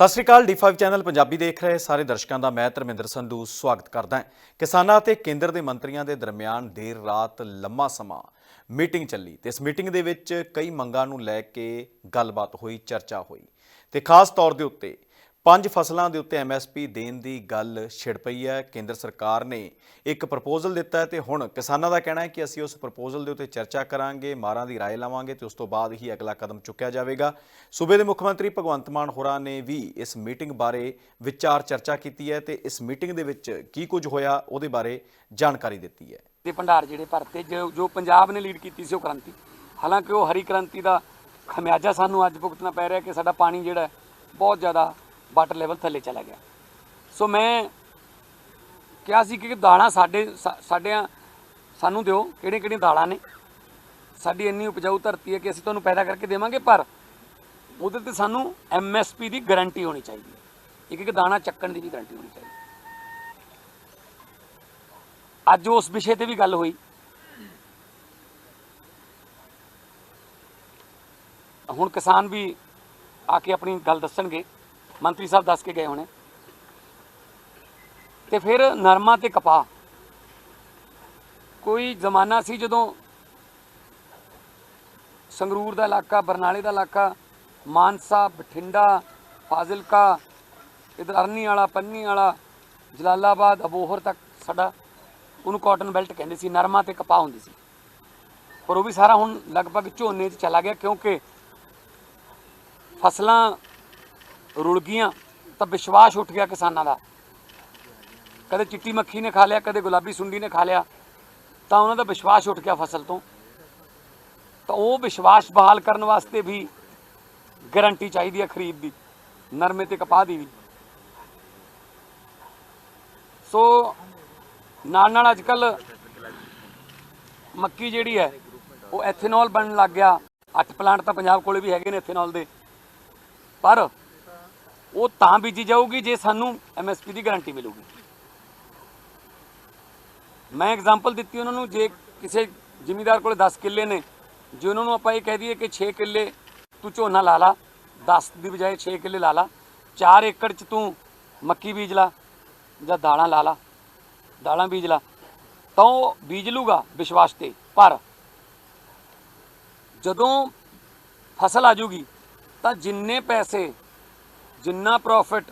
ਸਤਿ ਸ਼੍ਰੀ ਅਕਾਲ D5 channel Punjabi ਦੇਖ ਰਹੇ ਸਾਰੇ ਦਰਸ਼ਕਾਂ ਦਾ ਮੈਂ ਧਰਮਿੰਦਰ ਸੰਧੂ ਸਵਾਗਤ ਕਰਦਾ ਹਾਂ। ਕਿਸਾਨਾਂ ਅਤੇ ਕੇਂਦਰ ਦੇ ਮੰਤਰੀਆਂ ਦੇ ਦਰਮਿਆਨ ਦੇਰ ਰਾਤ ਲੰਮਾ ਸਮਾਂ ਮੀਟਿੰਗ ਚੱਲੀ ਤੇ ਇਸ ਮੀਟਿੰਗ ਦੇ ਵਿੱਚ ਕਈ ਮੰਗਾਂ ਨੂੰ ਲੈ ਕੇ ਗੱਲਬਾਤ ਹੋਈ, ਚਰਚਾ ਹੋਈ ਤੇ ਖਾਸ ਤੌਰ ਦੇ ਉੱਤੇ ਪੰਜ ਫਸਲਾਂ ਦੇ ਉੱਤੇ ਐਮਐਸਪੀ ਦੇਣ ਦੀ ਗੱਲ ਛਿੜ ਪਈ ਹੈ ਕੇਂਦਰ ਸਰਕਾਰ ਨੇ ਇੱਕ ਪ੍ਰਪੋਜ਼ਲ ਦਿੱਤਾ ਹੈ ਤੇ ਹੁਣ ਕਿਸਾਨਾਂ ਦਾ ਕਹਿਣਾ ਹੈ ਕਿ ਅਸੀਂ ਉਸ ਪ੍ਰਪੋਜ਼ਲ ਦੇ ਉੱਤੇ ਚਰਚਾ ਕਰਾਂਗੇ ਮਾਰਾਂ ਦੀ رائے ਲਵਾਂਗੇ ਤੇ ਉਸ ਤੋਂ ਬਾਅਦ ਹੀ ਅਗਲਾ ਕਦਮ ਚੁੱਕਿਆ ਜਾਵੇਗਾ ਸੂਬੇ ਦੇ ਮੁੱਖ ਮੰਤਰੀ ਭਗਵੰਤ ਮਾਨ ਹੋਰਾਂ ਨੇ ਵੀ ਇਸ ਮੀਟਿੰਗ ਬਾਰੇ ਵਿਚਾਰ ਚਰਚਾ ਕੀਤੀ ਹੈ ਤੇ ਇਸ ਮੀਟਿੰਗ ਦੇ ਵਿੱਚ ਕੀ ਕੁਝ ਹੋਇਆ ਉਹਦੇ ਬਾਰੇ ਜਾਣਕਾਰੀ ਦਿੱਤੀ ਹੈ ਦੇ ਭੰਡਾਰ ਜਿਹੜੇ ਭਰਤੇ ਜੋ ਜੋ ਪੰਜਾਬ ਨੇ ਲੀਡ ਕੀਤੀ ਸੀ ਉਹ ਕ੍ਰਾਂਤੀ ਹਾਲਾਂਕਿ ਉਹ ਹਰੀ ਕ੍ਰਾਂਤੀ ਦਾ ਖਮਿਆਜਾ ਸਾਨੂੰ ਅੱਜ ਭੁਗਤਣਾ ਪੈ ਰਿਹਾ ਕਿ ਸਾਡਾ ਪਾਣੀ ਜਿਹੜਾ ਹੈ, ਬਹੁਤ ਜ਼ਿਆਦਾ ਵਾਟਰ ਲੈਵਲ ਥੱਲੇ ਚਲਾ ਗਿਆ। ਸੋ ਮੈਂ ਕਿਹਾ ਸੀ ਕਿ ਦਾਣਾ ਸਾਡੇ ਸਾ- ਸਾਡਿਆਂ ਸਾਨੂੰ ਦਿਓ ਕਿਹੜੇ ਕਿਹੜੀਆਂ ਦਾਲਾਂ ਨੇ। ਸਾਡੀ ਇੰਨੀ ਉਪਜਾਊ ਧਰਤੀ ਹੈ ਕਿ ਅਸੀਂ ਤੁਹਾਨੂੰ ਪੈਦਾ ਕਰਕੇ ਦੇਵਾਂਗੇ, ਪਰ ਉਹਦੇ ਤੇ ਸਾਨੂੰ ਐਮਐਸਪੀ ਦੀ ਗਾਰੰਟੀ ਹੋਣੀ ਚਾਹੀਦੀ ਹੈ। ਇੱਕ ਇੱਕ ਦਾਣਾ ਚੱਕਣ ਦੀ ਵੀ ਗਾਰੰਟੀ ਹੋਣੀ ਚਾਹੀਦੀ ਅੱਜ ਉਸ ਵਿਸ਼ੇ ਤੇ ਵੀ ਗੱਲ ਹੋਈ। ਹੁਣ ਕਿਸਾਨ ਵੀ ਆ ਕੇ ਆਪਣੀ ਗੱਲ ਦੱਸਣਗੇ। ਮੰਤਰੀ ਸਾਹਿਬ ਦੱਸ ਕੇ ਗਏ ਹੋਣੇ। ਤੇ ਫਿਰ ਨਰਮਾ ਤੇ ਕਪਾਹ। ਕੋਈ ਜ਼ਮਾਨਾ ਸੀ ਜਦੋਂ ਸੰਗਰੂਰ ਦਾ ਇਲਾਕਾ, ਬਰਨਾਲੇ ਦਾ ਇਲਾਕਾ, ਮਾਨਸਾ, ਬਠਿੰਡਾ, ਫਾਜ਼ਿਲਕਾ, ਇਧਰ ਅਰਨੀ ਵਾਲਾ, ਪੰਨੀ ਵਾਲਾ, ਜਲਾਲਾਬਾਦ, ਅਬੋਹਰ ਤੱਕ ਸਾਡਾ ਉਹਨੂੰ ਕਾਟਨ ਬੈਲਟ ਕਹਿੰਦੇ ਸੀ, ਨਰਮਾ ਤੇ ਕਪਾਹ ਹੁੰਦੀ ਸੀ। ਪਰ ਉਹ ਵੀ ਸਾਰਾ ਹੁਣ ਲਗਭਗ ਝੋਨੇ 'ਚ ਚਲਾ ਗਿਆ ਕਿਉਂਕਿ ਫਸਲਾਂ ਰੁਲ ਗਈਆਂ, ਤਾਂ ਵਿਸ਼ਵਾਸ ਉੱਠ ਗਿਆ ਕਿਸਾਨਾਂ ਦਾ। ਕਦੇ ਚਿੱਟੀ ਮੱਖੀ ਨੇ ਖਾ ਲਿਆ, ਕਦੇ ਗੁਲਾਬੀ ਸੁੰਡੀ ਨੇ ਖਾ ਲਿਆ, ਤਾਂ ਉਹਨਾਂ ਦਾ ਵਿਸ਼ਵਾਸ ਉੱਠ ਗਿਆ ਫਸਲ ਤੋਂ। ਤਾਂ ਉਹ ਵਿਸ਼ਵਾਸ ਬਹਾਲ ਕਰਨ ਵਾਸਤੇ ਵੀ ਗਾਰੰਟੀ ਚਾਹੀਦੀ ਹੈ ਖਰੀਦ ਦੀ, ਨਰਮੇ ਤੇ ਕਪਾਹ ਦੀ ਵੀ। ਸੋ, ਨਾਲ ਨਾਲ ਅੱਜ ਕੱਲ ਮੱਕੀ ਜਿਹੜੀ ਹੈ, ਉਹ ਐਥੇਨੋਲ ਬਣਨ ਲੱਗ ਗਿਆ। ਅੱਠ ਪਲਾਂਟ ਤਾਂ ਪੰਜਾਬ ਕੋਲੇ ਵੀ ਹੈਗੇ ਨੇ ਐਥੇਨੋਲ ਦੇ। ਪਰ ਉਹ ਤਾਂ ਬੀਜੀ ਜਾਊਗੀ ਜੇ ਸਾਨੂੰ ਐਮਐਸਪੀ ਦੀ ਗਾਰੰਟੀ ਮਿਲੂਗੀ। ਮੈਂ ਐਗਜ਼ਾਮਪਲ ਦਿੱਤੀ ਉਹਨਾਂ ਨੂੰ, ਜੇ ਕਿਸੇ ਜ਼ਿਮੀਦਾਰ ਕੋਲ 10 ਕਿੱਲੇ ਨੇ, ਜੇ ਉਹਨਾਂ ਨੂੰ ਆਪਾਂ ਇਹ ਕਹਿ ਦਈਏ ਕਿ 6 ਕਿੱਲੇ ਤੂੰ ਝੋਨਾ ਲਾ ਲਾ 10 ਦੀ ਬਜਾਏ 6 ਕਿੱਲੇ ਲਾ ਲਾ 4 ਏਕੜ ਚ ਤੂੰ ਮੱਕੀ ਬੀਜ ਲਾ ਜਾਂ ਦਾਲਾਂ ਲਾ ਲਾ, ਦਾਲਾਂ ਬੀਜ ਲਾ, ਤਾਂ ਉਹ ਬੀਜ ਲੂਗਾ ਵਿਸ਼ਵਾਸ ਤੇ। ਪਰ ਜਦੋਂ ਫਸਲ ਆ ਜੂਗੀ, ਤਾਂ ਜਿੰਨੇ ਪੈਸੇ ਜਿੰਨਾ ਪ੍ਰੋਫਿਟ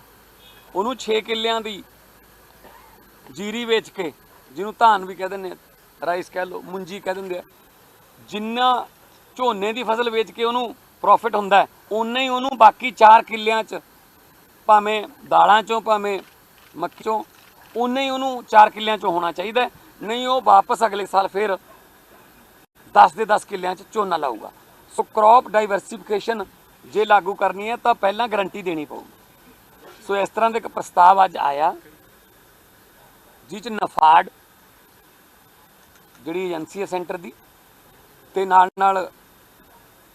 ਉਹਨੂੰ 6 ਕਿੱਲਿਆਂ ਦੀ ਜੀਰੀ ਵੇਚ ਕੇ, ਜਿਹਨੂੰ ਧਾਨ ਵੀ ਕਹਿ ਦਿੰਦੇ ਰਾਈਸ ਕਹਿ ਲਓ, ਮੁੰਜੀ ਕਹਿ ਦਿੰਦੇ ਆ, ਜਿੰਨਾ ਝੋਨੇ ਦੀ ਫਸਲ ਵੇਚ ਕੇ ਉਹਨੂੰ ਪ੍ਰੋਫਿਟ ਹੁੰਦਾ ਉਨਾ ਹੀ ਉਹਨੂੰ ਬਾਕੀ 4 ਕਿੱਲਿਆਂ 'ਚ, ਭਾਵੇਂ ਦਾਲਾਂ 'ਚੋਂ, ਭਾਵੇਂ ਮੱਕੀ 'ਚੋਂ ਉਨਾ ਹੀ ਉਹਨੂੰ 4 ਕਿੱਲਿਆਂ 'ਚੋਂ ਹੋਣਾ ਚਾਹੀਦਾ ਨਹੀਂ ਉਹ ਵਾਪਸ ਅਗਲੇ ਸਾਲ ਫਿਰ 10 ਦੇ 10 ਕਿੱਲਿਆਂ 'ਚ ਝੋਨਾ ਲਾਊਗਾ। ਸੋ ਕ੍ਰੌਪ ਡਾਈਵਰਸਿਫਿਕੇਸ਼ਨ ਜੇ ਲਾਗੂ ਕਰਨੀ ਹੈ ਤਾਂ ਪਹਿਲਾਂ ਗਾਰੰਟੀ ਦੇਣੀ ਪਊਗੀ। ਸੋ ਇਸ ਤਰ੍ਹਾਂ ਦੇ ਇੱਕ ਪ੍ਰਸਤਾਵ ਅੱਜ ਆਇਆ, ਜਿਹ 'ਚ ਨਫਾਡ ਜਿਹੜੀ ਏਜੰਸੀ ਹੈ ਸੈਂਟਰ ਦੀ, ਤੇ ਨਾਲ ਨਾਲ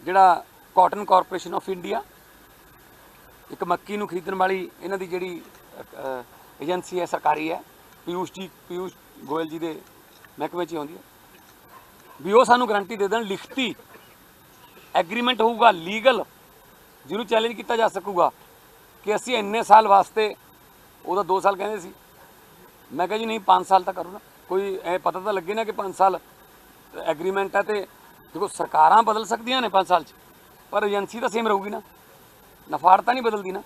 ਜਿਹੜਾ ਕਾਟਨ ਕਾਰਪੋਰੇਸ਼ਨ ਆਫ ਇੰਡੀਆ, ਇੱਕ ਮੱਕੀ ਨੂੰ ਖਰੀਦਣ ਵਾਲੀ ਇਹਨਾਂ ਦੀ ਜਿਹੜੀ ਏਜੰਸੀ ਹੈ, ਸਰਕਾਰੀ ਹੈ ਪਿਊਸ਼ ਜੀ ਪਿਊਸ਼ ਗੋਇਲ ਜੀ ਦੇ ਮਹਿਕਮੇ 'ਚ ਆਉਂਦੀ ਹੈ, ਵੀ ਉਹ ਸਾਨੂੰ ਗਾਰੰਟੀ ਦੇ ਦੇਣ, ਲਿਖਤੀ ਐਗਰੀਮੈਂਟ ਹੋਊਗਾ ਲੀਗਲ ਜਿਹਨੂੰ ਚੈਲੰਜ ਕੀਤਾ ਜਾ ਸਕੂਗਾ ਕਿ ਅਸੀਂ ਇੰਨੇ ਸਾਲ ਵਾਸਤੇ ਉਹਦਾ 2 ਸਾਲ ਕਹਿੰਦੇ ਸੀ। ਮੈਂ ਕਿਹਾ ਜੀ ਨਹੀਂ 5 ਸਾਲ ਤਾਂ ਕਰੋ ਨਾ। ਕੋਈ ਇਹ ਪਤਾ ਤਾਂ ਲੱਗੇ ਨਾ ਕਿ 5 ਸਾਲ ਐਗਰੀਮੈਂਟ ਹੈ ਤੇ ਦੇਖੋ ਸਰਕਾਰਾਂ ਬਦਲ ਸਕਦੀਆਂ ਨੇ 5 ਸਾਲ 'ਚ, ਪਰ ਏਜੰਸੀ ਤਾਂ ਸੇਮ ਰਹੂਗੀ ਨਾ। ਨਫਾੜ ਤਾਂ ਨਹੀਂ ਬਦਲਦੀ ਨਾ।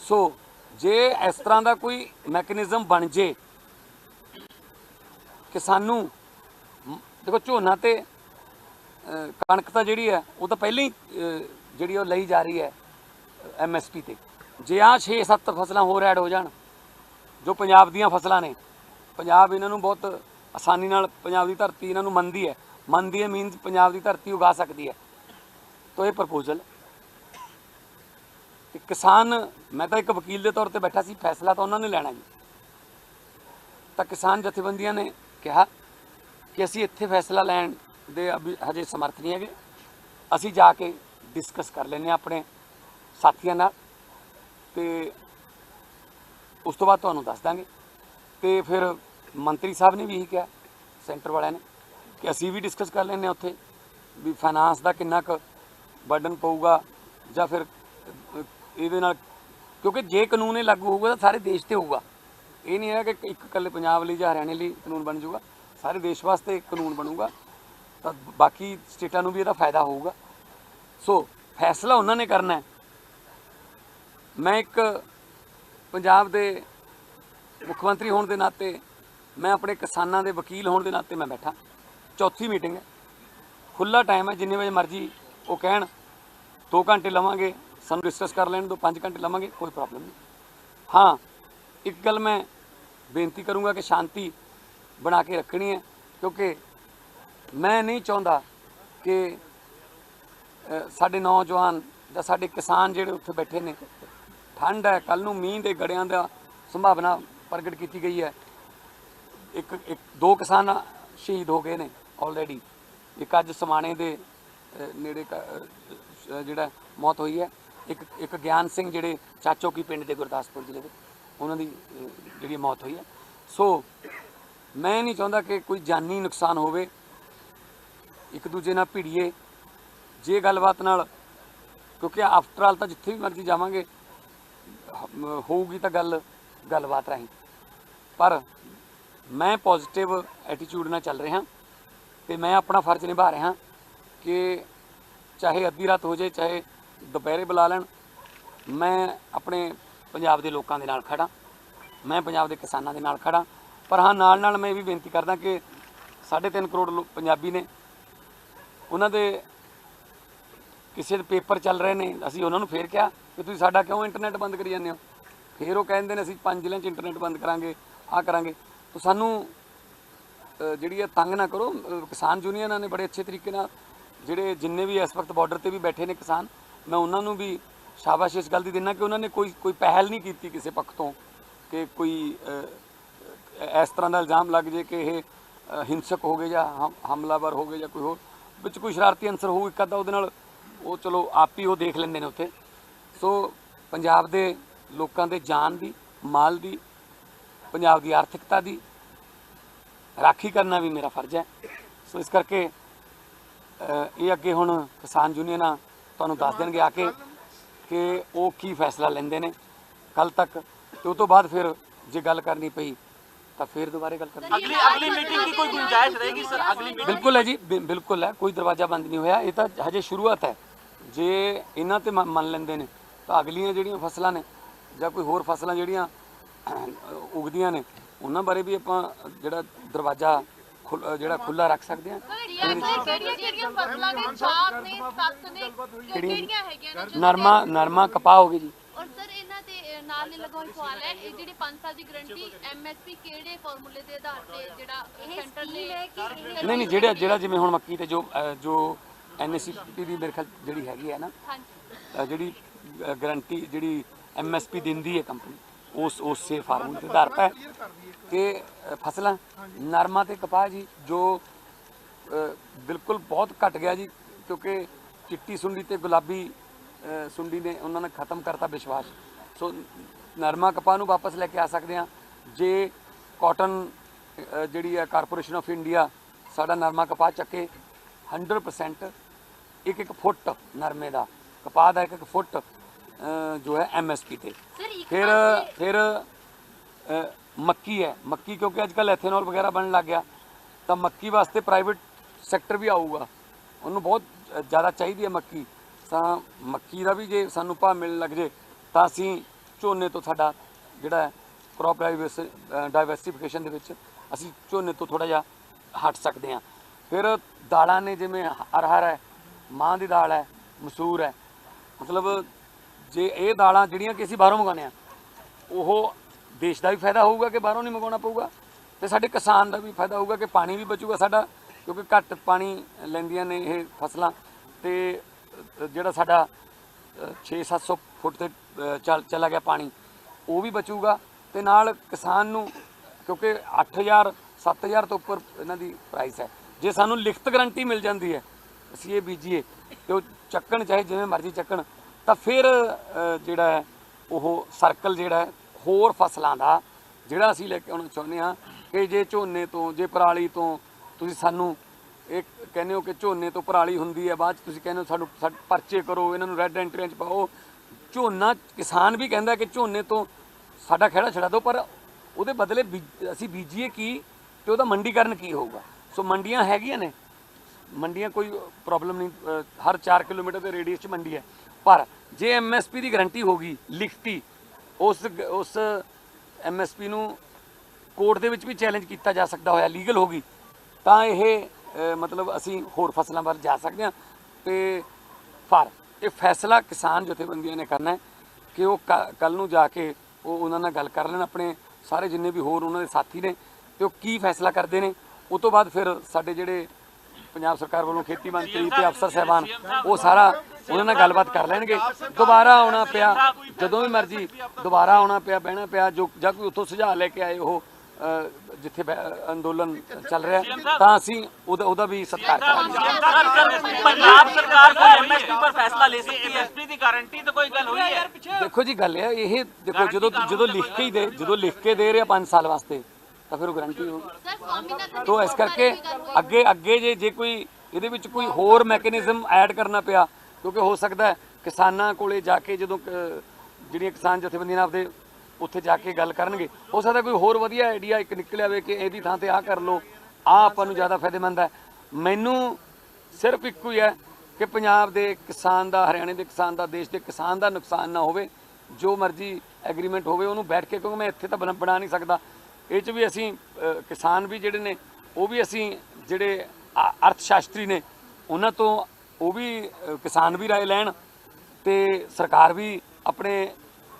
ਸੋ ਜੇ ਇਸ ਤਰ੍ਹਾਂ ਦਾ ਕੋਈ ਮੈਕੈਨਿਜ਼ਮ ਬਣ ਜੇ ਕਿ ਸਾਨੂੰ ਦੇਖੋ ਝੋਨਾ ਤੇ ਕਣਕ ਤਾਂ ਜਿਹੜੀ ਹੈ, ਉਹ ਤਾਂ ਪਹਿਲਾਂ ਹੀ ਜਿਹੜੀ ਉਹ ਲਈ ਜਾ ਰਹੀ ਹੈ ਐਮਐਸਪੀ ਤੇ। ਜੇ ਆ 6-7 ਫਸਲਾਂ ਹੋਰ ਐਡ ਹੋ ਜਾਣ, ਜੋ ਪੰਜਾਬ ਦੀਆਂ ਫਸਲਾਂ ਨੇ, ਪੰਜਾਬ ਇਹਨਾਂ ਨੂੰ ਬਹੁਤ ਆਸਾਨੀ ਨਾਲ ਪੰਜਾਬ ਦੀ ਧਰਤੀ ਇਹਨਾਂ ਨੂੰ ਮੰਨਦੀ ਹੈ। ਮੰਨਦੀ ਹੈ ਮੀਨਸ ਪੰਜਾਬ ਦੀ ਧਰਤੀ ਉਗਾ ਸਕਦੀ ਹੈ। ਤੋ ਇਹ ਪ੍ਰਪੋਜ਼ਲ ਕਿ ਕਿਸਾਨ, ਮੈਂ ਤਾਂ ਇੱਕ ਵਕੀਲ ਦੇ ਤੌਰ ਤੇ ਬੈਠਾ ਸੀ, ਫੈਸਲਾ ਤਾਂ ਉਹਨਾਂ ਨੇ ਲੈਣਾ ਜੀ। ਤਾਂ ਕਿਸਾਨ ਜਥੇਬੰਦੀਆਂ ਨੇ ਕਿਹਾ ਕਿ ਅਸੀਂ ਇੱਥੇ ਫੈਸਲਾ ਲੈਣ ਦੇ ਅਭੀ, ਹਜੇ ਸਮਰਥ ਨਹੀਂ ਹੈਗੇ। ਅਸੀਂ ਜਾ ਕੇ ਡਿਸਕਸ ਕਰ ਲੈਂਦੇ ਹਾਂ ਆਪਣੇ ਸਾਥੀਆਂ ਨਾਲ। ਤੇ ਉਸ ਤੋਂ ਬਾਅਦ ਤੁਹਾਨੂੰ ਦੱਸ ਦਾਂਗੇ। ਤੇ ਫਿਰ ਮੰਤਰੀ ਸਾਹਿਬ ਨੇ ਵੀ ਇਹੀ ਕਿਹਾ, ਸੈਂਟਰ ਵਾਲਿਆਂ ਨੇ, ਕਿ ਅਸੀਂ ਵੀ ਡਿਸਕਸ ਕਰ ਲੈਂਦੇ ਹਾਂ ਉੱਥੇ ਵੀ ਫਾਈਨਾਂਸ ਦਾ ਕਿੰਨਾ ਕੁ ਬਰਡਨ ਪਊਗਾ ਜਾਂ ਫਿਰ ਇਹਦੇ ਨਾਲ, ਕਿਉਂਕਿ ਜੇ ਕਾਨੂੰਨ ਇਹ ਲਾਗੂ ਹੋਊਗਾ ਤਾਂ ਸਾਰੇ ਦੇਸ਼ ਤੇ ਹੋਊਗਾ। ਇਹ ਨਹੀਂ ਹੈ ਕਿ ਇੱਕ ਇਕੱਲੇ ਪੰਜਾਬ ਲਈ ਜਾਂ ਹਰਿਆਣੇ ਲਈ ਕਾਨੂੰਨ ਬਣ ਜਾਊਗਾ। ਸਾਰੇ ਦੇਸ਼ ਵਾਸਤੇ ਕਾਨੂੰਨ ਬਣੂਗਾ। ਤਾਂ ਬਾਕੀ ਸਟੇਟਾਂ ਨੂੰ ਵੀ ਇਹਦਾ ਫਾਇਦਾ ਹੋਊਗਾ। ਸੋ ਫੈਸਲਾ ਉਹਨਾਂ ਨੇ ਕਰਨਾ ਹੈ। ਮੈਂ ਇੱਕ ਪੰਜਾਬ ਦੇ ਮੁੱਖ ਮੰਤਰੀ ਹੋਣ ਦੇ ਨਾਤੇ, ਮੈਂ ਆਪਣੇ ਕਿਸਾਨਾਂ ਦੇ ਵਕੀਲ ਹੋਣ ਦੇ ਨਾਤੇ ਮੈਂ ਬੈਠਾ। ਚੌਥੀ ਮੀਟਿੰਗ ਹੈ। ਖੁੱਲਾ ਟਾਈਮ ਹੈ, ਜਿੰਨੇ ਵਜੇ ਮਰਜ਼ੀ ਉਹ ਕਹਿਣ 2 ਘੰਟੇ ਲਵਾਂਗੇ, ਸਾਨੂੰ ਡਿਸਕਸ ਕਰ ਲੈਣ ਦੋ 5 ਘੰਟੇ ਲਵਾਂਗੇ, ਕੋਈ ਪ੍ਰੋਬਲਮ ਨਹੀਂ। ਹਾਂ, ਇੱਕ ਗੱਲ ਮੈਂ ਬੇਨਤੀ ਕਰੂੰਗਾ ਕਿ ਸ਼ਾਂਤੀ ਬਣਾ ਕੇ ਰੱਖਣੀ ਹੈ, ਕਿਉਂਕਿ ਮੈਂ ਨਹੀਂ ਚਾਹੁੰਦਾ ਕਿ ਸਾਡੇ ਨੌਜਵਾਨ ਜਾਂ ਸਾਡੇ ਕਿਸਾਨ ਜਿਹੜੇ ਉੱਥੇ ਬੈਠੇ ਨੇ, ਠੰਡ ਹੈ ਕੱਲ ਨੂੰ ਮੀਂਹ ਦੇ ਗੜਿਆਂ ਦਾ ਸੰਭਾਵਨਾ ਪ੍ਰਗਟ ਕੀਤੀ ਗਈ ਹੈ। ਇੱਕ ਇੱਕ, ਦੋ ਕਿਸਾਨ ਸ਼ਹੀਦ ਹੋ ਗਏ ਨੇ ਆਲਰੇਡੀ ਇੱਕ ਅੱਜ ਸਮਾਣੇ ਦੇ ਨੇੜੇ ਜਿਹੜਾ ਮੌਤ ਹੋਈ ਹੈ। ਇੱਕ ਇੱਕ ਗਿਆਨ ਸਿੰਘ ਜਿਹੜੇ ਚਾਚੋ ਚਾਚੋਕੀ ਪਿੰਡ ਦੇ ਗੁਰਦਾਸਪੁਰ ਜ਼ਿਲ੍ਹੇ ਦੇ, ਉਹਨਾਂ ਦੀ ਜਿਹੜੀ ਮੌਤ ਹੋਈ ਹੈ। ਸੋ, ਮੈਂ ਨਹੀਂ ਚਾਹੁੰਦਾ ਕਿ ਕੋਈ ਜਾਨੀ ਨੁਕਸਾਨ ਹੋਵੇ। ਇੱਕ ਦੂਜੇ ਨਾਲ ਭਿੜੀਏ। ਜੇ ਗੱਲਬਾਤ ਨਾਲ, ਕਿਉਂਕਿ ਆਫਟਰ ਆਲ ਤਾਂ ਜਿੱਥੇ ਵੀ ਮਰਜ਼ੀ ਜਾਵਾਂਗੇ ਹੋਊਗੀ ਤਾਂ ਗੱਲ ਗੱਲਬਾਤ ਰਾਹੀਂ। ਪਰ ਮੈਂ ਪੋਜ਼ਿਟਿਵ ਐਟੀਟਿਊਡ ਨਾਲ ਚੱਲ ਰਿਹਾ ਤੇ ਮੈਂ ਆਪਣਾ ਫਰਜ਼ ਨਿਭਾ ਰਿਹਾ ਕਿ ਚਾਹੇ ਅੱਧੀ ਰਾਤ ਹੋ ਜਾਏ, ਚਾਹੇ ਦੁਪਹਿਰੇ ਬੁਲਾ ਲੈਣ, ਮੈਂ ਆਪਣੇ ਪੰਜਾਬ ਦੇ ਲੋਕਾਂ ਦੇ ਨਾਲ ਖੜਾ ਮੈਂ ਪੰਜਾਬ ਦੇ ਕਿਸਾਨਾਂ ਦੇ ਨਾਲ ਖੜਾ ਪਰ ਹਾਂ, ਨਾਲ ਨਾਲ ਮੈਂ ਇਹ ਵੀ ਬੇਨਤੀ ਕਰਦਾ ਕਿ 3.5 ਕਰੋੜ ਲੋ- ਪੰਜਾਬੀ ਨੇ ਉਹਨਾਂ ਦੇ ਕਿਸੇ ਦੇ ਪੇਪਰ ਚੱਲ ਰਹੇ ਨੇ, ਅਸੀਂ ਉਹਨਾਂ ਨੂੰ ਫੇਰ ਕਿਹਾ ਕਿ ਤੁਸੀਂ ਸਾਡਾ ਕਿਉਂ ਇੰਟਰਨੈਟ ਬੰਦ ਕਰੀ ਜਾਂਦੇ ਹੋ? ਫੇਰ ਉਹ ਕਹਿੰਦੇ ਨੇ, ਅਸੀਂ ਪੰਜ ਜ਼ਿਲ੍ਹਿਆਂ 'ਚ ਇੰਟਰਨੈਟ ਬੰਦ ਕਰਾਂਗੇ, ਆਹ ਕਰਾਂਗੇ। ਤਾਂ ਸਾਨੂੰ ਜਿਹੜੀ ਹੈ ਤੰਗ ਨਾ ਕਰੋ ਕਿਸਾਨ ਯੂਨੀਅਨਾਂ ਨੇ ਬੜੇ ਅੱਛੇ ਤਰੀਕੇ ਨਾਲ ਜਿਹੜੇ ਜਿੰਨੇ ਵੀ ਇਸ ਵਕਤ ਬਾਰਡਰ ਤੇ ਵੀ ਬੈਠੇ ਨੇ ਕਿਸਾਨ, ਮੈਂ ਉਹਨਾਂ ਨੂੰ ਵੀ ਸ਼ਾਬਾਸ਼ ਇਸ ਗੱਲ ਦੀ ਦਿੰਦਾ ਕਿ ਉਹਨਾਂ ਨੇ ਕੋਈ ਕੋਈ ਪਹਿਲ ਨਹੀਂ ਕੀਤੀ ਕਿਸੇ ਪੱਖ ਤੋਂ ਕਿ ਕੋਈ ਇਸ ਤਰ੍ਹਾਂ ਦਾ ਇਲਜ਼ਾਮ ਲੱਗ ਜੇ ਕਿ ਇਹ ਹਿੰਸਕ ਹੋ ਗਏ ਜਾਂ ਹਮ- ਹਮਲਾਵਰ ਹੋ ਗਏ ਜਾਂ ਕੋਈ ਹੋਰ। ਵਿੱਚ ਕੋਈ ਸ਼ਰਾਰਤੀ ਅੰਸਰ ਹੋਊ ਇੱਕ ਅੱਧਾ ਉਹਦੇ ਨਾਲ ਉਹ ਚਲੋ ਆਪ ਹੀ ਉਹ ਦੇਖ ਲੈਂਦੇ ਨੇ ਉੱਥੇ। ਸੋ ਪੰਜਾਬ ਦੇ ਲੋਕਾਂ ਦੇ ਜਾਨ ਦੀ ਮਾਲ ਦੀ ਪੰਜਾਬ ਦੀ ਆਰਥਿਕਤਾ ਦੀ ਰਾਖੀ ਕਰਨਾ ਵੀ ਮੇਰਾ ਫਰਜ਼ ਹੈ। ਸੋ ਇਸ ਕਰਕੇ ਇਹ ਅੱਗੇ ਹੁਣ ਕਿਸਾਨ ਯੂਨੀਅਨਾਂ ਤੁਹਾਨੂੰ ਦੱਸ ਦੇਣਗੇ ਆ ਕੇ ਕਿ ਉਹ ਕੀ ਫੈਸਲਾ ਲੈਂਦੇ ਨੇ ਕੱਲ ਤੱਕ ਤੇ ਉਸ ਤੋਂ ਬਾਅਦ ਫਿਰ ਜੇ ਗੱਲ ਕਰਨੀ ਪਈ ਤਾਂ ਫਿਰ ਦੁਬਾਰੇ ਗੱਲ ਕਰਦੇ ਅਗਲੀ ਅਗਲੀ ਮੀਟਿੰਗ ਦੀ ਕੋਈ ਗੁੰਜਾਇਸ਼ ਰਹੇਗੀ ਸਰ? ਅਗਲੀ ਬਿਲਕੁਲ ਹੈ ਜੀ ਬਿਲਕੁਲ ਹੈ ਕੋਈ ਦਰਵਾਜ਼ਾ ਬੰਦ ਨਹੀਂ ਹੋਇਆ। ਇਹ ਤਾਂ ਹਜੇ ਸ਼ੁਰੂਆਤ ਹੈ। ਜੇ ਇਹਨਾਂ ਤੇ ਮੰਨ ਲੈਂਦੇ ਨੇ ਤਾਂ ਅਗਲੀਆਂ ਜਿਹੜੀਆਂ ਫਸਲਾਂ ਨੇ ਜਾਂ ਕੋਈ ਹੋਰ ਫਸਲਾਂ ਜਿਹੜੀਆਂ ਉਗਦੀਆਂ ਨੇ ਉਹਨਾਂ ਬਾਰੇ ਵੀ ਆਪਾਂ ਜਿਹੜਾ ਦਰਵਾਜ਼ਾ ਜਿਹੜਾ ਖੁੱਲਾ ਰੱਖ ਸਕਦੇ ਨੇ ਨੇ ਨੇ ਜੋ- ਨਰਮਾ ਨਰਮਾ ਕਪਾਹ ਹੋ ਗਈ ਜੀ। ਔਰ ਸਰ ਇਹਨਾਂ ਦੇ ਅਹ, ਨਾਲ ਹੀ ਲਗਾ ਹੋਇਆ ਸਵਾਲ ਹੈ ਇਹ ਜਿਹੜੀ 5 ਸਾਲ ਦੀ ਗਰੰਟੀ ਐਮਐਸਪੀ ਕਿਹੜੇ ਫਾਰਮੂਲੇ ਦੇ ਆਧਾਰ ਤੇ ਜਿਹੜਾ ਸੈਂਟਰ ਨੇ ਨਹੀਂ ਨਹੀਂ ਜਿਹੜਾ ਜਿਹੜਾ ਜਿਵੇਂ ਹੁਣ ਮੱਕੀ ਤੇ ਜੋ ਐਨਐਸਪੀ ਦੀ ਮੇਰੇ ਖਿਆਲ ਜਿਹੜੀ ਹੈਗੀ ਹੈ ਨਾ ਹਾਂਜੀ। ਅਹ ਜਿਹੜੀ ਗਾਰੰਟੀ ਜਿਹੜੀ ਐਮਐਸਪੀ ਦਿੰਦੀ ਹੈ ਕੰਪਨੀ ਉਸ ਉਸੇ ਫਾਰਮੂਲੇ ਦੇ ਆਧਾਰ 'ਤੇ ਕਿ ਅਹ, ਫਸਲਾਂ ਨਰਮਾ ਤੇ ਕਪਾਹ ਜੀ ਜੋ ਬਿਲਕੁਲ ਬਹੁਤ ਘਟ ਗਿਆ ਜੀ ਕਿਉਂਕਿ ਚਿੱਟੀ ਸੁੰਡੀ ਤੇ ਗੁਲਾਬੀ ਸੁੰਡੀ ਨੇ ਉਹਨਾਂ ਨੇ ਖਤਮ ਕਰਤਾ ਵਿਸ਼ਵਾਸ। ਸੋ ਨਰਮਾ ਕਪਾਹ ਨੂੰ ਵਾਪਸ ਲੈ ਕੇ ਆ ਸਕਦੇ ਆ ਜੇ ਕਾਟਨ ਜਿਹੜੀ ਹੈ ਕਾਰਪੋਰੇਸ਼ਨ ਆਫ ਇੰਡੀਆ ਸਾਡਾ ਨਰਮਾ ਕਪਾਹ ਚੱਕੇ 100% ਇੱਕ ਇੱਕ ਫੁੱਟ ਨਰਮੇ ਦਾ ਕਪਾਹ ਦਾ ਇੱਕ ਇੱਕ ਫੁੱਟ ਜੋ ਹੈ ਐਮਐਸਪੀ ਤੇ। ਫਿਰ ਫਿਰ ਮੱਕੀ ਹੈ। ਮੱਕੀ ਕਿਉਂਕਿ ਅੱਜ ਕੱਲ ਐਥੇਨੋਲ ਵਗੈਰਾ ਬਣਨ ਲੱਗ ਗਿਆ ਤਾਂ ਮੱਕੀ ਵਾਸਤੇ ਪ੍ਰਾਈਵੇਟ ਸੈਕਟਰ ਵੀ ਆਊਗਾ। ਉਹਨੂੰ ਬਹੁਤ ਜ਼ਿਆਦਾ ਚਾਹੀਦੀ ਹੈ ਮੱਕੀ। ਤਾਂ ਮੱਕੀ ਦਾ ਵੀ ਜੇ ਸਾਨੂੰ ਭਾਅ ਮਿਲਣ ਲੱਗ ਜੇ ਤਾਂ ਅਸੀਂ ਝੋਨੇ ਤੋਂ ਸਾਡਾ ਜਿਹੜਾ ਕ੍ਰੌਪ ਡਾਈਵਰਸਿਫਿਕੇਸ਼ਨ ਦੇ ਵਿੱਚ ਅਸੀਂ ਝੋਨੇ ਤੋਂ ਥੋੜਾ ਜਿਹਾ ਹਟ ਸਕਦੇ ਹਾਂ। ਫਿਰ ਦਾਲਾਂ ਨੇ ਜਿਵੇਂ ਅਰਹਰ ਹੈ ਮਾਂ ਦੀ ਦਾਲ ਹੈ ਮਸੂਰ ਹੈ। ਮਤਲਬ ਜੇ ਇਹ ਦਾਲਾਂ ਜਿਹੜੀਆਂ ਕਿ ਅਸੀਂ ਬਾਹਰੋਂ ਮੰਗਾਉਂਦੇ ਆ ਉਹ ਦੇਸ਼ ਦਾ ਵੀ ਫਾਇਦਾ ਹੋਊਗਾ ਕਿ ਬਾਹਰੋਂ ਨਹੀਂ ਮੰਗਾਉਣਾ ਪਊਗਾ? ਤੇ ਸਾਡੇ ਕਿਸਾਨ ਦਾ ਵੀ ਫਾਇਦਾ ਹੋਊਗਾ ਕਿ ਪਾਣੀ ਵੀ ਬਚੂਗਾ ਸਾਡਾ ਕਿਉਂਕਿ ਘੱਟ ਪਾਣੀ ਲੈਂਦੀਆਂ ਨੇ ਇਹ ਫਸਲਾਂ। ਤੇ ਜਿਹੜਾ ਸਾਡਾ 6-700 ਫੁੱਟ ਤੇ ਅ, ਚਲਾ ਗਿਆ ਪਾਣੀ ਉਹ ਵੀ ਬਚੂਗਾ। ਤੇ ਨਾਲ ਕਿਸਾਨ ਨੂੰ ਕਿਉਂਕਿ 8000 7000 ਤੋਂ ਉੱਪਰ ਇਹਨਾਂ ਦੀ ਪ੍ਰਾਈਸ ਹੈ। ਜੇ ਸਾਨੂੰ ਲਿਖਤ ਗਰੰਟੀ ਮਿਲ ਜਾਂਦੀ ਹੈ ਅਸੀਂ ਇਹ ਬੀਜੀਏ ਤੇ ਉਹ ਚੱਕਣ, ਚਾਹੇ ਜਿਵੇਂ ਮਰਜ਼ੀ ਚੱਕਣ, ਤਾਂ ਫਿਰ ਜਿਹੜਾ ਹੈ, ਉਹ ਸਰਕਲ ਜਿਹੜਾ ਹੋਰ ਫਸਲਾਂ ਦਾ, ਜਿਹੜਾ ਅਸੀਂ ਲੈ ਕੇ ਆਉਣਾ ਚਾਹੁੰਦੇ ਹਾਂ ਕਿ ਜੇ ਝੋਨੇ ਤੋਂ, ਜੇ ਪਰਾਲੀ ਤੋਂ ਤੁਸੀਂ ਸਾਨੂੰ ਇਹ ਕਹਿੰਦੇ ਹੋ ਕਿ ਝੋਨੇ ਤੋਂ ਪਰਾਲੀ ਹੁੰਦੀ ਹੈ, ਬਾਅਦ ਚ ਤੁਸੀਂ ਕਹਿੰਦੇ ਹੋ ਸਾਨੂੰ ਸਾਡੇ ਪਰਚੇ ਕਰੋ, ਇਹਨਾਂ ਨੂੰ ਰੈੱਡ ਐਂਟਰੀਆਂ ਚ ਪਾਓ। ਝੋਨਾ ਕਿਸਾਨ ਵੀ ਕਹਿੰਦਾ ਕਿ ਝੋਨੇ ਤੋਂ ਸਾਡਾ ਖਹਿੜਾ ਛੜਾ ਦਿਓ, ਪਰ ਉਹਦੇ ਬਦਲੇ ਬੀਜ- ਅਸੀਂ ਬੀਜੀਏ ਕੀ ਤੇ ਉਹਦਾ ਮੰਡੀਕਰਨ ਕੀ ਹੋਊਗਾ? ਸੋ ਮੰਡੀਆਂ ਹੈਗੀਆਂ ਨੇ ਮੰਡੀਆਂ ਕੋਈ ਪ੍ਰੋਬਲਮ ਨਹੀਂ ਹਰ 4 ਕਿਲੋਮੀਟਰ ਦੇ ਰੇਡੀਅਸ 'ਚ ਮੰਡੀ ਹੈ। ਪਰ ਜੇ ਐਮਐਸਪੀ ਦੀ ਗਾਰੰਟੀ ਹੋਗੀ ਲਿਖਤੀ, ਉਸ ਗ- ਉਸ ਐਮਐਸਪੀ ਨੂੰ ਕੋਰਟ ਦੇ ਵਿੱਚ ਵੀ ਚੈਲੰਜ ਕੀਤਾ ਜਾ ਸਕਦਾ ਹੋਇਆ ਲੀਗਲ ਹੋਗੀ ਤਾਂ ਇਹ ਮਤਲਬ ਅਸੀਂ ਹੋਰ ਫਸਲਾਂ ਵੱਲ ਜਾ ਸਕਦੇ ਹਾਂ। ਤੇ ਪਰ ਇਹ ਫੈਸਲਾ ਕਿਸਾਨ ਜਥੇਬੰਦੀਆਂ ਨੇ ਕਰਨਾ ਹੈ ਕਿ ਉਹ ਕੱਲ ਨੂੰ ਜਾ ਕੇ ਉਹ ਉਹਨਾਂ ਨਾਲ ਗੱਲ ਕਰ ਲੈਣ, ਆਪਣੇ ਸਾਰੇ ਜਿੰਨੇ ਵੀ ਹੋਰ ਉਹਨਾਂ ਦੇ ਸਾਥੀ ਨੇ, ਤੇ ਉਹ ਕੀ ਫੈਸਲਾ ਕਰਦੇ ਨੇ। ਉਹ ਤੋਂ ਬਾਅਦ ਫਿਰ ਸਾਡੇ ਜਿਹੜੇ ਪੰਜਾਬ ਸਰਕਾਰ ਵੱਲੋਂ ਖੇਤੀ ਮੰਤਰੀ ਤੇ ਅਫਸਰ ਸਹਿਬਾਨ ਉਹ ਸਾਰਾ ਉਹਨਾਂ ਨਾਲ ਗੱਲਬਾਤ ਕਰ ਲੈਣਗੇ। ਦੁਬਾਰਾ ਆਉਣਾ ਪਿਆ ਜਦੋਂ ਵੀ ਮਰਜ਼ੀ ਦੁਬਾਰਾ ਆਉਣਾ ਪਿਆ ਬਹਿਣਾ ਪਿਆ ਜੋ ਜਾਂ ਕੋਈ ਉੱਥੋਂ ਸੁਝਾਅ ਲੈ ਕੇ ਆਏ ਉਹ ਜਿੱਥੇ ਅੰਦੋਲਨ ਚੱਲ ਰਿਹਾ ਤਾਂ ਅਸੀਂ ਉਹਦਾ ਉਹਦਾ ਵੀ ਸਤਿਕਾਰ ਪੰਜਾਬ ਸਰਕਾਰ ਕੋਈ ਐਮਐਸਪੀ ਪਰ ਫੈਸਲਾ ਲੈ ਸਕਦੀ ਹੈ? ਦੀ ਗਾਰੰਟੀ ਤਾਂ ਕੋਈ ਗੱਲ ਹੋਈ ਹੈ। ਦੇਖੋ ਜੀ ਗੱਲ ਹੈ ਇਹ ਦੇਖੋ ਜਦੋਂ ਜਦੋਂ ਲਿਖ ਕੇ ਹੀ ਦੇ ਜਦੋਂ ਲਿਖ ਕੇ ਦੇ ਰਿਹਾ 5 ਸਾਲ ਵਾਸਤੇ ਤਾਂ ਫਿਰ ਉਹ ਗਾਰੰਟੀ ਹੋਊਗੀ ਤੋ ਇਸ ਕਰਕੇ ਅੱਗੇ ਅੱਗੇ ਜੇ ਜੇ ਕੋਈ ਇਹਦੇ ਵਿੱਚ ਕੋਈ ਹੋਰ ਮੈਕੈਨਿਜ਼ਮ ਐਡ ਕਰਨਾ ਪਿਆ ਕਿਉਂਕਿ ਹੋ ਸਕਦਾ ਕਿਸਾਨਾਂ ਕੋਲੇ ਜਾ ਕੇ ਜਦੋਂ ਜਿਹੜੀਆਂ ਕਿਸਾਨ ਜਥੇਬੰਦੀਆਂ ਨਾਲ ਆਪਦੇ ਉੱਥੇ ਜਾ ਕੇ ਗੱਲ ਕਰਨਗੇ ਹੋ ਸਕਦਾ ਕੋਈ ਹੋਰ ਵਧੀਆ ਆਈਡੀਆ ਇੱਕ ਨਿਕਲ ਆਵੇ ਕਿ ਇਹਦੀ ਥਾਂ ਤੇ ਆਹ ਕਰ ਲਓ ਆਹ ਆਪਾਂ ਨੂੰ ਜ਼ਿਆਦਾ ਫਾਇਦੇਮੰਦ ਹੈ। ਮੈਨੂੰ ਸਿਰਫ ਇੱਕੋ ਹੀ ਹੈ ਕਿ ਪੰਜਾਬ ਦੇ ਕਿਸਾਨ ਦਾ ਹਰਿਆਣੇ ਦੇ ਕਿਸਾਨ ਦਾ ਦੇਸ਼ ਦੇ ਕਿਸਾਨ ਦਾ ਨੁਕਸਾਨ ਨਾ ਹੋਵੇ ਜੋ ਮਰਜ਼ੀ ਐਗਰੀਮੈਂਟ ਹੋਵੇ ਉਹਨੂੰ ਬੈਠ ਕੇ ਕਿਉਂਕਿ ਮੈਂ ਇੱਥੇ ਤਾਂ ਬਣਾ ਨਹੀਂ ਸਕਦਾ। ਇਹ ਚ ਵੀ ਅਸੀਂ ਕਿਸਾਨ ਵੀ ਜਿਹੜੇ ਨੇ ਉਹ ਵੀ ਅਸੀਂ ਜਿਹੜੇ ਅ- ਅਰਥ ਸ਼ਾਸਤਰੀ ਨੇ ਉਹਨਾਂ ਤੋਂ ਉਹ ਵੀ ਕਿਸਾਨ ਵੀ ਰਾਏ ਲੈਣ ਤੇ ਸਰਕਾਰ ਵੀ ਆਪਣੇ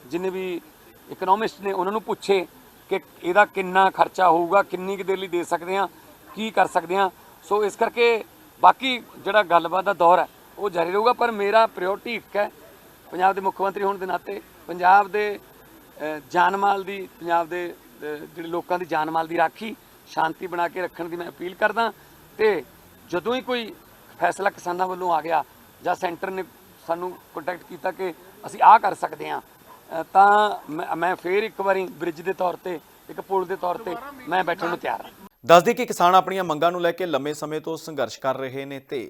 ਜਿੰਨੇ ਵੀ ਇਕਨੋਮਿਸਟ ਨੇ ਉਹਨਾਂ ਨੂੰ ਪੁੱਛੇ ਕਿ ਇਹਦਾ ਕਿੰਨਾ ਖਰਚਾ ਹੋਊਗਾ ਕਿੰਨੀ ਕੁ ਦੇਰ ਲਈ ਦੇ ਸਕਦੇ ਆ ਕੀ ਕਰ ਸਕਦੇ ਆ ਸੋ ਇਸ ਕਰਕੇ ਬਾਕੀ ਜਿਹੜਾ ਗੱਲਬਾਤ ਦਾ ਦੌਰ ਹੈ ਉਹ ਜਾਰੀ ਰਹੂਗਾ ਪਰ ਮੇਰਾ ਪ੍ਰਾਇੋਰਟੀ ਇੱਕ ਹੈ ਪੰਜਾਬ ਦੇ ਮੁੱਖ ਮੰਤਰੀ ਹੋਣ ਦੇ ਨਾਤੇ ਪੰਜਾਬ ਦੇ ਅ, ਜਾਨ ਮਾਲ ਦੀ ਪੰਜਾਬ ਦੇ ਜਿਹੜੇ ਲੋਕਾਂ ਦੀ ਜਾਨ ਮਾਲ ਦੀ ਰਾਖੀ ਸ਼ਾਂਤੀ ਬਣਾ ਕੇ ਰੱਖਣ ਦੀ ਮੈਂ ਅਪੀਲ ਕਰਦਾ ਤੇ ਜਦੋਂ ਹੀ ਕੋਈ ਫੈਸਲਾ ਕਿਸਾਨਾਂ ਵੱਲੋਂ ਆ ਗਿਆ ਜਾਂ ਸੈਂਟਰ ਨੇ ਸਾਨੂੰ ਕੰਟੈਕਟ ਕੀਤਾ ਕਿ ਅਸੀਂ ਆਹ ਕਰ ਸਕਦੇ ਹਾਂ ਤਾਂ ਮੈਂ- ਮੈਂ ਫੇਰ ਇੱਕ ਵਾਰੀ ਬ੍ਰਿਜ ਦੇ ਤੌਰ ਤੇ, ਇੱਕ ਪੁਲ ਦੇ ਤੌਰ ਤੇ ਮੈਂ ਬੈਠਣ ਨੂੰ ਤਿਆਰ ਹਾਂ। ਦੱਸਦੀ ਕਿ ਕਿਸਾਨ ਆਪਣੀਆਂ ਮੰਗਾਂ ਨੂੰ ਲੈ ਕੇ ਲੰਮੇ ਸਮੇਂ ਤੋਂ ਸੰਘਰਸ਼ ਕਰ ਰਹੇ ਨੇ ਤੇ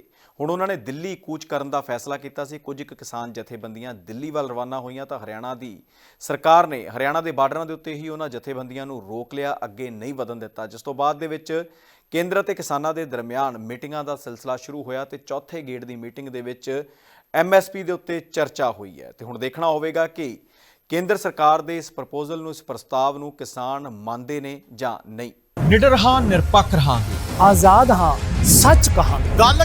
ਹੁਣ ਉਹਨਾਂ ਨੇ ਦਿੱਲੀ ਕੂਚ ਕਰਨ ਦਾ ਫੈਸਲਾ ਕੀਤਾ ਸੀ। ਕੁਝ ਕੁ ਕਿਸਾਨ ਜਥੇਬੰਦੀਆਂ ਦਿੱਲੀ ਵੱਲ ਰਵਾਨਾ ਹੋਈਆਂ ਤਾਂ ਹਰਿਆਣਾ ਦੀ ਸਰਕਾਰ ਨੇ ਹਰਿਆਣਾ ਦੇ ਬਾਰਡਰਾਂ ਦੇ ਉੱਤੇ ਹੀ ਉਹਨਾਂ ਜਥੇਬੰਦੀਆਂ ਨੂੰ ਰੋਕ ਲਿਆ ਅੱਗੇ ਨਹੀਂ ਵਧਣ ਦਿੱਤਾ। ਜਿਸ ਤੋਂ ਬਾਅਦ ਦੇ ਵਿੱਚ ਕੇਂਦਰ ਅਤੇ ਕਿਸਾਨਾਂ ਦੇ ਦਰਮਿਆਨ ਮੀਟਿੰਗਾਂ ਦਾ ਸਿਲਸਿਲਾ ਸ਼ੁਰੂ ਹੋਇਆ ਤੇ ਚੌਥੇ ਗੇੜ ਦੀ ਮੀਟਿੰਗ ਦੇ ਵਿੱਚ ਐਮਐਸਪੀ ਦੇ ਉੱਤੇ ਚਰਚਾ ਹੋਈ ਹੈ। ਤੇ ਹੁਣ ਦੇਖਣਾ ਹੋਵੇਗਾ ਕਿ ਕੇਂਦਰ ਸਰਕਾਰ ਦੇ ਇਸ ਪ੍ਰਪੋਜ਼ਲ ਨੂੰ ਇਸ ਪ੍ਰਸਤਾਵ ਨੂੰ ਕਿਸਾਨ ਮੰਨਦੇ ਨੇ ਜਾਂ ਨਹੀਂ। ਨਿਡਰ ਹਾਂ ਨਿਰਪੱਖ ਰਹਾਂਗੇ। ਆਜ਼ਾਦ ਹਾਂ ਸੱਚ ਕਹਾਂਗੇ। ਗੱਲ